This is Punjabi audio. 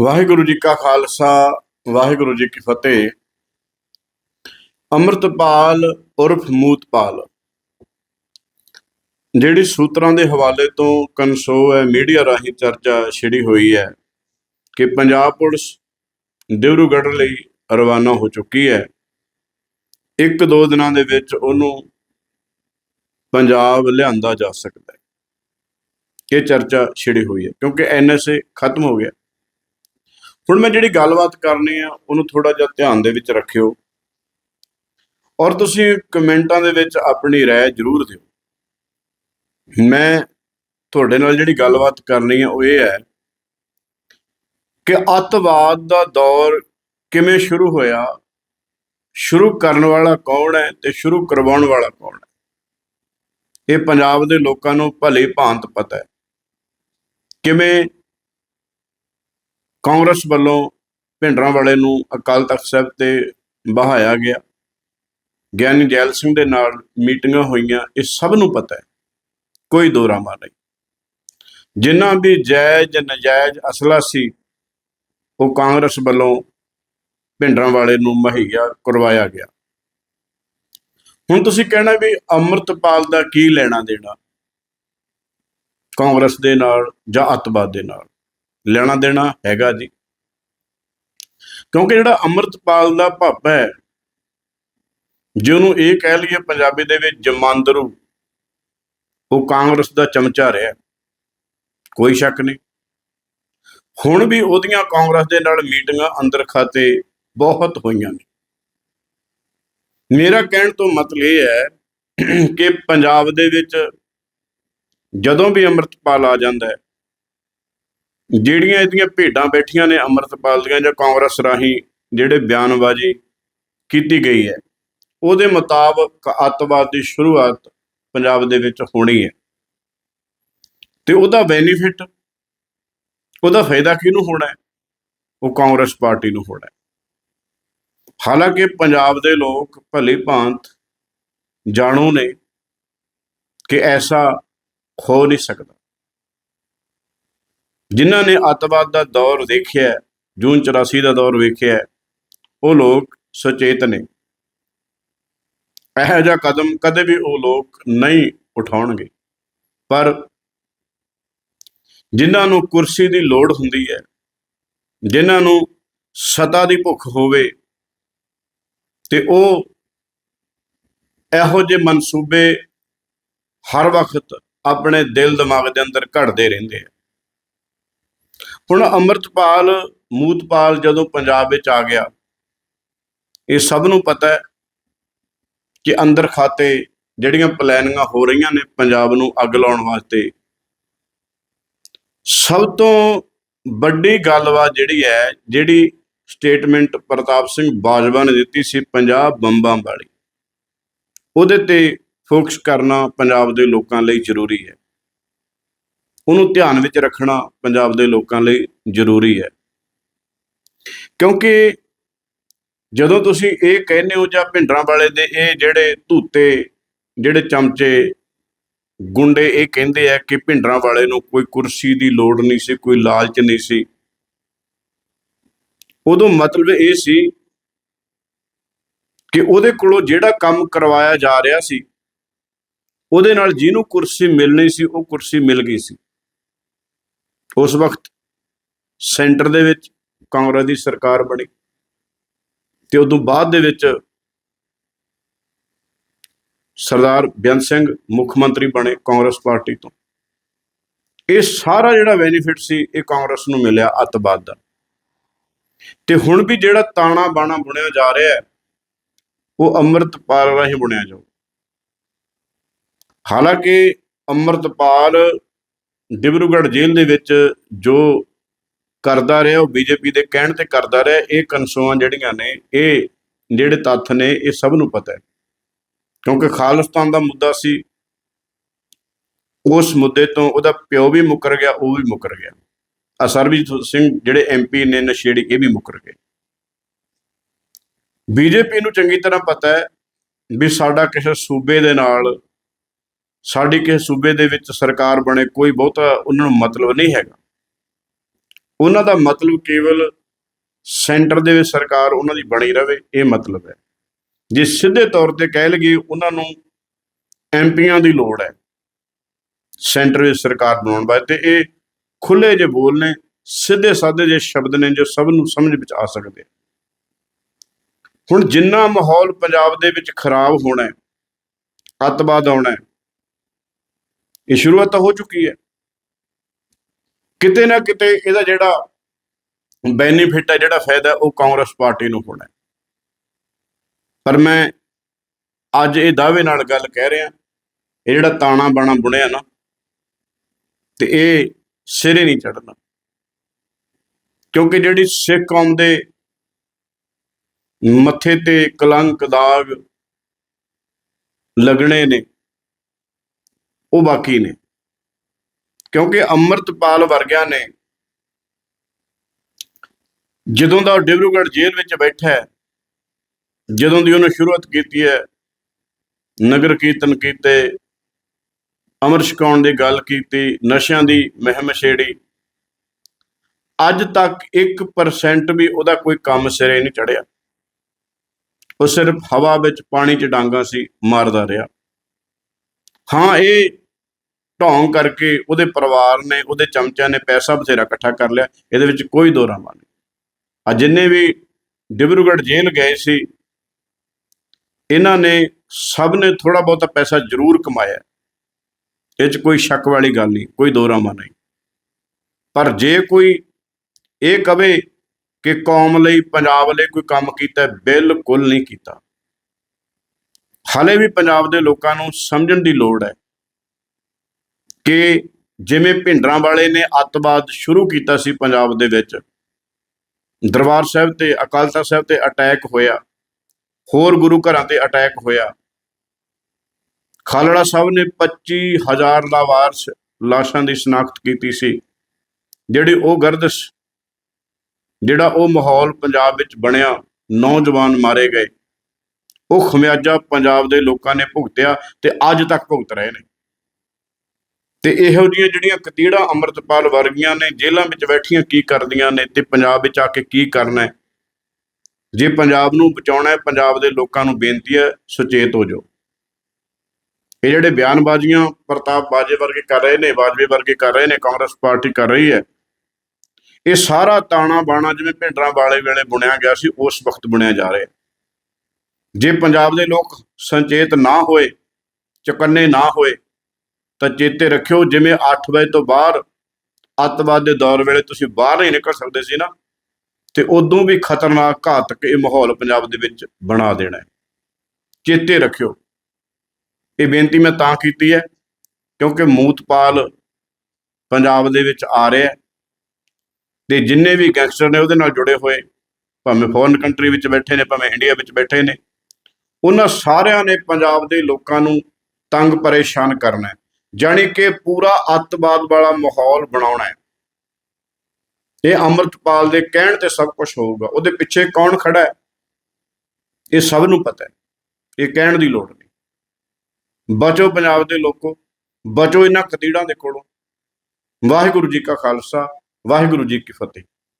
ਵਾਹਿਗੁਰੂ ਜੀ ਕਾ ਖਾਲਸਾ, ਵਾਹਿਗੁਰੂ ਜੀ ਕੀ ਫਤਿਹ। ਅੰਮ੍ਰਿਤਪਾਲ ਉਰਫ ਮੂਤਪਾਲ। ਜਿਹੜੀ ਸੂਤਰਾਂ ਦੇ ਹਵਾਲੇ ਤੋਂ ਕਨਸੋ ਹੈ, ਮੀਡੀਆ ਰਾਹੀਂ ਚਰਚਾ ਛਿੜੀ ਹੋਈ ਹੈ ਕਿ ਪੰਜਾਬ ਪੁਲਿਸ ਡਿਬਰੂਗੜ੍ਹ ਲਈ ਰਵਾਨਾ ਹੋ ਚੁੱਕੀ ਹੈ। ਇੱਕ ਦੋ ਦਿਨਾਂ ਦੇ ਵਿੱਚ ਉਹਨੂੰ ਪੰਜਾਬ ਲਿਆਂਦਾ ਜਾ ਸਕਦਾ ਹੈ। ਇਹ ਚਰਚਾ ਛਿੜੀ ਹੋਈ ਹੈ, ਕਿਉਂਕਿ ਐਨਐਸਏ ਖਤਮ ਹੋ ਗਿਆ। ਹੁਣ ਮੈਂ ਜਿਹੜੀ ਗੱਲਬਾਤ ਕਰਨੀ ਆ ਉਹਨੂੰ ਥੋੜਾ ਜਿਹਾ ਧਿਆਨ ਦੇ ਵਿੱਚ ਰੱਖਿਓ ਔਰ ਤੁਸੀਂ ਕਮੈਂਟਾਂ ਦੇ ਵਿੱਚ ਆਪਣੀ رائے ਜ਼ਰੂਰ ਦਿਓ ਮੈਂ ਤੁਹਾਡੇ ਨਾਲ ਜਿਹੜੀ ਗੱਲਬਾਤ ਕਰਨੀ ਆ ਉਹ ਇਹ ਹੈ ਕਿ ਅੱਤਵਾਦ ਦਾ ਦੌਰ ਕਿਵੇਂ ਸ਼ੁਰੂ ਹੋਇਆ ਸ਼ੁਰੂ ਕਰਨ ਵਾਲਾ ਕੌਣ ਹੈ ਤੇ ਸ਼ੁਰੂ ਕਰਵਾਉਣ ਵਾਲਾ ਕੌਣ ਹੈ ਇਹ ਪੰਜਾਬ ਦੇ ਲੋਕਾਂ ਨੂੰ ਭਲੀ ਭਾਂਤ ਪਤਾ ਹੈ ਕਿਵੇਂ ਕਾਂਗਰਸ ਵੱਲੋਂ ਭਿੰਡਰਾਂ ਵਾਲੇ ਨੂੰ ਅਕਾਲ ਤਖਤ ਸਾਹਿਬ ਤੇ ਬਹਾਇਆ ਗਿਆ। ਗਿਆਨੀ ਜੈਲ ਸਿੰਘ ਦੇ ਨਾਲ ਮੀਟਿੰਗਾਂ ਹੋਈਆਂ, ਇਹ ਸਭ ਨੂੰ ਪਤਾ ਹੈ। ਕੋਈ ਦੋ ਦੋਰਾਮਾ ਨਹੀਂ। ਜਿਨ੍ਹਾਂ ਵੀ ਜਾਇਜ਼, ਨਜਾਇਜ਼ ਅਸਲਾ ਸੀ, ਉਹ ਕਾਂਗਰਸ ਵੱਲੋਂ ਭਿੰਡਰਾਂ ਵਾਲੇ ਨੂੰ ਮੁਹੱਈਆ ਕਰਵਾਇਆ ਗਿਆ। ਹੁਣ ਤੁਸੀਂ ਕਹਿਣਾ ਵੀ ਅੰਮ੍ਰਿਤਪਾਲ ਦਾ ਕੀ ਲੈਣਾ ਦੇਣਾ ਕਾਂਗਰਸ ਦੇ ਨਾਲ ਜਾਂ ਅੱਤਵਾਦ ਦੇ ਨਾਲ? ਲੈਣਾ ਦੇਣਾ ਹੈਗਾ ਜੀ। ਕਿਉਂਕਿ ਜਿਹੜਾ ਅੰਮ੍ਰਿਤਪਾਲ ਦਾ ਭਾਪਾ ਹੈ ਜਿਹਨੂੰ ਇਹ ਕਹਿ ਲਈਏ ਪੰਜਾਬੀ ਦੇ ਵਿੱਚ ਜਮਾਂਦਰੂ, ਉਹ ਕਾਂਗਰਸ ਦਾ ਚਮਚਾ ਰਿਹਾ। ਕੋਈ ਸ਼ੱਕ ਨਹੀਂ। ਹੁਣ ਵੀ ਉਹਦੀਆਂ ਕਾਂਗਰਸ ਦੇ ਨਾਲ ਮੀਟਿੰਗਾਂ ਅੰਦਰ ਖਾਤੇ ਬਹੁਤ ਹੋਈਆਂ ਨੇ। ਮੇਰਾ ਕਹਿਣ ਤੋਂ ਮਤਲਬ ਇਹ ਹੈ ਕਿ ਪੰਜਾਬ ਦੇ ਵਿੱਚ ਜਦੋਂ ਵੀ ਅੰਮ੍ਰਿਤਪਾਲ ਆ ਜਾਂਦਾ ਹੈ ਜਿਹੜੀਆਂ ਇਹਦੀਆਂ ਭੇਡਾਂ ਬੈਠੀਆਂ ਨੇ ਅੰਮ੍ਰਿਤਪਾਲ ਦੀਆਂ ਜਾਂ ਕਾਂਗਰਸ ਰਾਹੀਂ ਜਿਹੜੇ ਬਿਆਨਬਾਜ਼ੀ ਕੀਤੀ ਗਈ ਹੈ, ਉਹਦੇ ਮੁਤਾਬਕ ਅੱਤਵਾਦ ਦੀ ਸ਼ੁਰੂਆਤ ਪੰਜਾਬ ਦੇ ਵਿੱਚ ਹੋਣੀ ਹੈ। ਤੇ ਉਹਦਾ ਬੈਨੀਫਿਟ ਉਹਦਾ ਫਾਇਦਾ ਕਿਹਨੂੰ ਹੋਣਾ ਹੈ? ਉਹ ਕਾਂਗਰਸ ਪਾਰਟੀ ਨੂੰ ਹੋਣਾ ਹੈ। ਹਾਲਾਂਕਿ ਪੰਜਾਬ ਦੇ ਲੋਕ ਭਲੇ ਭਾਂਤ ਜਾਣੂ ਨੇ ਕਿ ਐਸਾ ਹੋ ਨਹੀਂ ਸਕਦਾ। ਜਿਨ੍ਹਾਂ ਨੇ ਅੱਤਵਾਦ ਦਾ ਦੌਰ ਦੇਖਿਆ ਜੂਨ 84 ਦਾ ਦੌਰ ਵੇਖਿਆ ਉਹ ਲੋਕ ਸੁਚੇਤ ਨੇ। ਇਹੋ ਜਿਹਾ ਕਦਮ ਕਦੇ ਵੀ ਉਹ ਲੋਕ ਨਹੀਂ ਉਠਾਉਣਗੇ। ਪਰ ਜਿਨ੍ਹਾਂ ਨੂੰ ਕੁਰਸੀ ਦੀ ਲੋੜ ਹੁੰਦੀ ਹੈ, ਜਿਨ੍ਹਾਂ ਨੂੰ ਸਤਾ ਦੀ ਭੁੱਖ ਹੋਵੇ, ਤੇ ਉਹ ਇਹੋ ਜਿਹੇ ਮਨਸੂਬੇ ਹਰ ਵਕਤ ਆਪਣੇ ਦਿਲ ਦਿਮਾਗ ਦੇ ਅੰਦਰ ਘੜਦੇ ਰਹਿੰਦੇ ਆ। ਹੁਣ ਅੰਮ੍ਰਿਤਪਾਲ, ਮੂਤਪਾਲ ਜਦੋਂ ਪੰਜਾਬ ਵਿੱਚ ਆ ਗਿਆ, ਇਹ ਸਭ ਨੂੰ ਪਤਾ ਹੈ ਕਿ ਅੰਦਰ ਖਾਤੇ ਜਿਹੜੀਆਂ ਪਲੈਨਿੰਗਾਂ ਹੋ ਰਹੀਆਂ ਨੇ ਪੰਜਾਬ ਨੂੰ ਅੱਗ ਲਾਉਣ ਵਾਸਤੇ, ਸਭ ਤੋਂ ਵੱਡੀ ਗੱਲਬਾਤ ਜਿਹੜੀ ਹੈ, ਜਿਹੜੀ ਸਟੇਟਮੈਂਟ ਪ੍ਰਤਾਪ ਸਿੰਘ ਬਾਜਵਾ ਨੇ ਦਿੱਤੀ ਸੀ ਪੰਜਾਬ ਬੰਬਾਂ ਵਾਲੀ, ਉਹਦੇ ਤੇ ਫੋਕਸ ਕਰਨਾ ਪੰਜਾਬ ਦੇ ਲੋਕਾਂ ਲਈ ਜ਼ਰੂਰੀ ਹੈ। ਉਹਨੂੰ ਧਿਆਨ ਵਿੱਚ ਰੱਖਣਾ ਪੰਜਾਬ ਦੇ ਲੋਕਾਂ ਲਈ ਜ਼ਰੂਰੀ ਹੈ। ਕਿਉਂਕਿ ਜਦੋਂ ਤੁਸੀਂ ਇਹ ਕਹਿੰਦੇ ਹੋ ਜਾਂ ਭਿੰਡਰਾਂ ਵਾਲੇ ਦੇ ਇਹ ਜਿਹੜੇ ਧੂਤੇ, ਜਿਹੜੇ ਚਮਚੇ, ਗੁੰਡੇ ਇਹ ਕਹਿੰਦੇ ਆ ਕਿ ਭਿੰਡਰਾਂ ਵਾਲੇ ਨੂੰ ਕੋਈ ਕੁਰਸੀ ਦੀ ਲੋੜ ਨਹੀਂ ਸੀ, ਕੋਈ ਲਾਲਚ ਨਹੀਂ ਸੀ। ਉਦੋਂ ਮਤਲਬ ਇਹ ਸੀ ਕਿ ਉਹਦੇ ਕੋਲੋਂ ਜਿਹੜਾ ਕੰਮ ਕਰਵਾਇਆ ਜਾ ਰਿਹਾ ਸੀ, ਉਹਦੇ ਨਾਲ ਜਿਹਨੂੰ ਕੁਰਸੀ ਮਿਲਣੀ ਸੀ, ਉਹ ਕੁਰਸੀ ਮਿਲ ਗਈ ਸੀ। ਉਸ ਵਕਤ ਸੈਂਟਰ ਦੇ ਵਿੱਚ ਕਾਂਗਰਸ ਦੀ ਸਰਕਾਰ ਬਣੀ ਤੇ ਉਦੋਂ ਬਾਅਦ ਦੇ ਵਿੱਚ ਸਰਦਾਰ ਬੇਅੰਤ ਸਿੰਘ ਮੁੱਖ ਮੰਤਰੀ ਬਣੇ ਕਾਂਗਰਸ ਪਾਰਟੀ ਤੋਂ। ਇਹ ਸਾਰਾ ਜਿਹੜਾ ਬੈਨੀਫਿਟ ਸੀ, ਇਹ ਕਾਂਗਰਸ ਨੂੰ ਮਿਲਿਆ ਅੱਤਵਾਦ ਦਾ। ਤੇ ਹੁਣ ਵੀ ਜਿਹੜਾ ਤਾਣਾ ਬਾਣਾ ਬੁਣਿਆ ਜਾ ਰਿਹਾ ਹੈ, ਉਹ ਅੰਮ੍ਰਿਤਪਾਲ ਰਾਹੀਂ ਬੁਣਿਆ ਜਾਊ। ਹਾਲਾਂਕਿ ਅੰਮ੍ਰਿਤਪਾਲ ਡਿਬਰੂਗੜ੍ਹ ਜੇਲ੍ਹ ਦੇ ਵਿੱਚ ਜੋ ਕਰਦਾ ਰਿਹਾ, ਉਹ ਬੀਜੇਪੀ ਦੇ ਕਹਿਣ ਤੇ ਕਰਦਾ ਰਿਹਾ, ਇਹ ਕਨਸੋਆਂ ਜਿਹੜੀਆਂ ਨੇ, ਇਹ ਜਿਹੜੇ ਤੱਥ ਨੇ, ਇਹ ਸਭ ਨੂੰ ਪਤਾ ਹੈ। ਕਿਉਂਕਿ ਖਾਲਿਸਤਾਨ ਦਾ ਮੁੱਦਾ ਸੀ, ਉਸ ਮੁੱਦੇ ਤੋਂ ਉਹਦਾ ਪਿਓ ਵੀ ਮੁੱਕਰ ਗਿਆ, ਉਹ ਵੀ ਮੁੱਕਰ ਗਿਆ। ਆ ਸਰਬਜੀਤ ਸਿੰਘ ਜਿਹੜੇ ਐਮਪੀ ਨੇ, ਨਸ਼ੇੜੀ, ਇਹ ਵੀ ਮੁੱਕਰ ਗਏ। ਬੀਜੇਪੀ ਨੂੰ ਚੰਗੀ ਤਰ੍ਹਾਂ ਪਤਾ ਹੈ ਵੀ ਸਾਡਾ ਕਿਸੇ ਸੂਬੇ ਦੇ ਨਾਲ ਸਾਡੀ ਕਿਸੇ ਸੂਬੇ ਦੇ ਵਿੱਚ ਸਰਕਾਰ ਬਣੇ ਕੋਈ ਬਹੁਤਾ ਉਹਨਾਂ ਨੂੰ ਮਤਲਬ ਨਹੀਂ ਹੈਗਾ। ਉਹਨਾਂ ਦਾ ਮਤਲਬ ਕੇਵਲ ਸੈਂਟਰ ਦੇ ਵਿੱਚ ਸਰਕਾਰ ਉਹਨਾਂ ਦੀ ਬਣੀ ਰਵੇ, ਇਹ ਮਤਲਬ ਹੈ। ਜੇ ਸਿੱਧੇ ਤੌਰ ਤੇ ਕਹਿ ਲਈਏ ਉਹਨਾਂ ਨੂੰ ਐਮਪੀਆਂ ਦੀ ਲੋੜ ਹੈ, ਸੈਂਟਰ ਵਿੱਚ ਸਰਕਾਰ ਬਣਾਉਣ ਵਾਸਤੇ ਇਹ ਖੁੱਲੇ ਜੇ ਬੋਲ ਨੇ, ਸਿੱਧੇ ਸਾਦੇ ਜੇ ਸ਼ਬਦ ਨੇ ਜੋ ਸਭ ਨੂੰ ਸਮਝ ਵਿੱਚ ਆ ਸਕਦੇ ਹੁਣ ਜਿੰਨਾ ਮਾਹੌਲ ਪੰਜਾਬ ਦੇ ਵਿੱਚ ਖਰਾਬ ਹੋਣਾ ਹੈ, ਅੱਤਵਾਦ ਆਉਣਾ ਹੈ ਇਹ ਸ਼ੁਰੂਆਤ ਤਾਂ ਹੋ ਚੁੱਕੀ ਹੈ। ਕਿਤੇ ਨਾ ਕਿਤੇ ਇਹਦਾ ਜਿਹੜਾ ਬੈਨੀਫਿਟ ਹੈ, ਜਿਹੜਾ ਫਾਇਦਾ ਉਹ ਕਾਂਗਰਸ ਪਾਰਟੀ ਨੂੰ ਹੋਣਾ ਪਰ ਮੈਂ ਅੱਜ ਇਹ ਦਾਅਵੇ ਨਾਲ ਗੱਲ ਕਹਿ ਰਿਹਾ, ਇਹ ਜਿਹੜਾ ਤਾਣਾ ਬਾਣਾ ਬੁਣਿਆ ਨਾ, ਤੇ ਇਹ ਸਿਰੇ ਨਹੀਂ ਚੜਨਾ ਕਿਉਂਕਿ ਜਿਹੜੀ ਸਿੱਖ ਕੌਮ ਦੇ ਮੱਥੇ ਤੇ ਕਲੰਕ ਦਾਗ ਲੱਗਣੇ ਨੇ ਉਹ ਬਾਕੀ ਨੇ। ਕਿਉਂਕਿ ਅੰਮ੍ਰਿਤਪਾਲ ਵਰਗਿਆਂ ਨੇ ਜਦੋਂ ਦਾ ਉਹ ਡਿਬਰੂਗੜ੍ਹ ਜੇਲ੍ਹ ਵਿੱਚ ਬੈਠਾ ਹੈ, ਜਦੋਂ ਦੀ ਉਹਨੇ ਸ਼ੁਰੂਆਤ ਕੀਤੀ ਹੈ, ਨਗਰ ਕੀਰਤਨ ਕੀਤੇ, ਅਮਰ ਛਕਾਉਣ ਦੀ ਗੱਲ ਕੀਤੀ, ਨਸ਼ਿਆਂ ਦੀ ਮਹਿਮ ਛੇੜੀ, ਅੱਜ ਤੱਕ 1% ਵੀ ਉਹਦਾ ਕੋਈ ਕੰਮ ਸਿਰੇ ਨਹੀਂ ਚੜਿਆ ਉਹ ਸਿਰਫ ਹਵਾ ਵਿੱਚ ਪਾਣੀ 'ਚ ਡਾਂਗਾ ਸੀ, ਮਾਰਦਾ ਰਿਹਾ। ਹਾਂ, ਇਹ ਢੋਂਗ ਕਰਕੇ ਉਹਦੇ ਪਰਿਵਾਰ ਨੇ, ਉਹਦੇ ਚਮਚਿਆਂ ਨੇ ਪੈਸਾ ਬਥੇਰਾ ਇਕੱਠਾ ਕਰ ਲਿਆ, ਇਹਦੇ ਵਿੱਚ ਕੋਈ ਦੋਰਾਮਾ ਨਹੀਂ। ਆ ਜਿੰਨੇ ਵੀ ਡਿਬਰੂਗੜ੍ਹ ਜੇਲ੍ਹ ਗਏ ਸੀ, ਇਹਨਾਂ ਨੇ ਸਭ ਨੇ ਥੋੜਾ ਬਹੁਤਾ ਪੈਸਾ ਜ਼ਰੂਰ ਕਮਾਇਆ। ਇਹ 'ਚ ਕੋਈ ਸ਼ੱਕ ਵਾਲੀ ਗੱਲ ਨਹੀਂ, ਕੋਈ ਦੋਰਾਮਾ ਨਹੀਂ। ਪਰ ਜੇ ਕੋਈ ਇਹ ਕਵੇ ਕਿ ਕੌਮ ਲਈ, ਪੰਜਾਬ ਲਈ ਕੋਈ ਕੰਮ ਕੀਤਾ, ਬਿਲਕੁਲ ਨਹੀਂ ਕੀਤਾ। ਹਾਲੇ ਵੀ ਪੰਜਾਬ ਦੇ ਲੋਕਾਂ ਨੂੰ ਸਮਝਣ ਦੀ ਲੋੜ ਹੈ ਕਿ ਜਿਵੇਂ ਭਿੰਡਰਾਂ ਵਾਲੇ ਨੇ ਅੱਤਵਾਦ ਸ਼ੁਰੂ ਕੀਤਾ ਸੀ ਪੰਜਾਬ ਦੇ ਵਿੱਚ, ਦਰਬਾਰ ਸਾਹਿਬ ਤੇ ਅਕਾਲ ਤਖਤ ਸਾਹਿਬ ਤੇ ਅਟੈਕ ਹੋਇਆ, ਹੋਰ ਗੁਰੂ ਘਰਾਂ ਤੇ ਅਟੈਕ ਹੋਇਆ। ਖਾਲੜਾ ਸਾਹਿਬ ਨੇ 25000 ਲਾਵਾਰਸ, ਲਾਸ਼ਾਂ ਦੀ ਸ਼ਨਾਖਤ ਕੀਤੀ ਸੀ। ਜਿਹੜੀ ਉਹ ਗਰਦਸ਼, ਜਿਹੜਾ ਉਹ ਮਾਹੌਲ ਪੰਜਾਬ ਵਿੱਚ ਬਣਿਆ, ਨੌਜਵਾਨ ਮਾਰੇ ਗਏ। ਉਹ ਖਮਿਆਜਾ ਪੰਜਾਬ ਦੇ ਲੋਕਾਂ ਨੇ ਭੁਗਤਿਆ ਤੇ ਅੱਜ ਤੱਕ ਭੁਗਤ ਰਹੇ ਨੇ। ਤੇ ਇਹੋ ਜਿਹੀਆਂ ਜਿਹੜੀਆਂ ਕਤੀੜਾ ਅੰਮ੍ਰਿਤਪਾਲ ਵਰਗੀਆਂ ਨੇ ਜੇਲ੍ਹਾਂ ਵਿੱਚ ਬੈਠੀਆਂ ਕੀ ਕਰਦੀਆਂ ਨੇ ਤੇ ਪੰਜਾਬ ਵਿੱਚ ਆ ਕੇ ਕੀ ਕਰਨਾ ਜੇ ਪੰਜਾਬ ਨੂੰ ਬਚਾਉਣਾ ਹੈ, ਪੰਜਾਬ ਦੇ ਲੋਕਾਂ ਨੂੰ ਬੇਨਤੀ ਹੈ, ਸੁਚੇਤ ਹੋ ਜਾਓ। ਇਹ ਜਿਹੜੇ ਬਿਆਨਬਾਜ਼ੀਆਂ ਪ੍ਰਤਾਪ ਬਾਜੇ ਵਰਗੇ ਕਰ ਰਹੇ ਨੇ, ਬਾਜਵੇ ਵਰਗੇ ਕਰ ਰਹੇ ਨੇ, ਕਾਂਗਰਸ ਪਾਰਟੀ ਕਰ ਰਹੀ ਹੈ, ਇਹ ਸਾਰਾ ਤਾਣਾ ਬਾਣਾ ਜਿਵੇਂ ਭਿੰਡਰਾਂ ਵਾਲੇ ਵੇਲੇ ਬੁਣਿਆ ਗਿਆ ਸੀ, ਉਸ ਵਕਤ ਬੁਣਿਆ ਜਾ ਰਿਹਾ ਜੇ ਪੰਜਾਬ ਦੇ ਲੋਕ ਸੰਚੇਤ ਨਾ ਹੋਏ, ਚੁਕੰਨੇ ਨਾ ਹੋਏ ਤਾਂ ਚੇਤੇ ਰੱਖਿਓ, ਜਿਵੇਂ 8 ਵਜੇ ਤੋਂ ਬਾਅਦ ਅੱਤਵਾਦ ਦੇ ਦੌਰ ਵੇਲੇ ਤੁਸੀਂ ਬਾਹਰ ਨਹੀਂ ਨਿਕਲ ਸਕਦੇ ਸੀ ਨਾ, ਤੇ ਉਦੋਂ ਵੀ ਖਤਰਨਾਕ ਘਾਤਕ ਇਹ ਮਾਹੌਲ ਪੰਜਾਬ ਦੇ ਵਿੱਚ ਬਣਾ ਦੇਣਾ ਹੈ। ਚੇਤੇ ਰੱਖਿਓ। ਇਹ ਬੇਨਤੀ ਮੈਂ ਤਾਂ ਕੀਤੀ ਹੈ, ਕਿਉਂਕਿ ਮੂਤਪਾਲ ਪੰਜਾਬ ਦੇ ਵਿੱਚ ਆ ਰਿਹਾ ਹੈ, ਤੇ ਜਿੰਨੇ ਵੀ ਗੈਂਗਸਟਰ ਨੇ ਉਹਦੇ ਨਾਲ ਜੁੜੇ ਹੋਏ, ਭਾਵੇਂ ਫੋਰਨ ਕੰਟਰੀ ਵਿੱਚ ਬੈਠੇ ਨੇ, ਭਾਵੇਂ ਇੰਡੀਆ ਵਿੱਚ ਬੈਠੇ ਨੇ, ਉਹਨਾਂ ਸਾਰਿਆਂ ਨੇ ਪੰਜਾਬ ਦੇ ਲੋਕਾਂ ਨੂੰ ਤੰਗ ਪਰੇਸ਼ਾਨ ਕਰਨਾ ਹੈ। ਜਾਣੀ ਕਿ ਪੂਰਾ ਅੱਤਵਾਦ ਵਾਲਾ ਮਾਹੌਲ ਬਣਾਉਣਾ ਹੈ। ਇਹ ਅੰਮ੍ਰਿਤਪਾਲ ਦੇ ਕਹਿਣ ਤੇ ਸਭ ਕੁਝ ਹੋਊਗਾ। ਉਹਦੇ ਪਿੱਛੇ ਕੌਣ ਖੜਾ ਹੈ? ਇਹ ਸਭ ਨੂੰ ਪਤਾ ਹੈ। ਇਹ ਕਹਿਣ ਦੀ ਲੋੜ ਨਹੀਂ। ਬਚੋ ਪੰਜਾਬ ਦੇ ਲੋਕੋ, ਬਚੋ ਇਹਨਾਂ ਕਤੀੜਾਂ ਦੇ ਕੋਲੋਂ। ਵਾਹਿਗੁਰੂ ਜੀ ਕਾ ਖਾਲਸਾ, ਵਾਹਿਗੁਰੂ ਜੀ ਕੀ ਫਤਿਹ।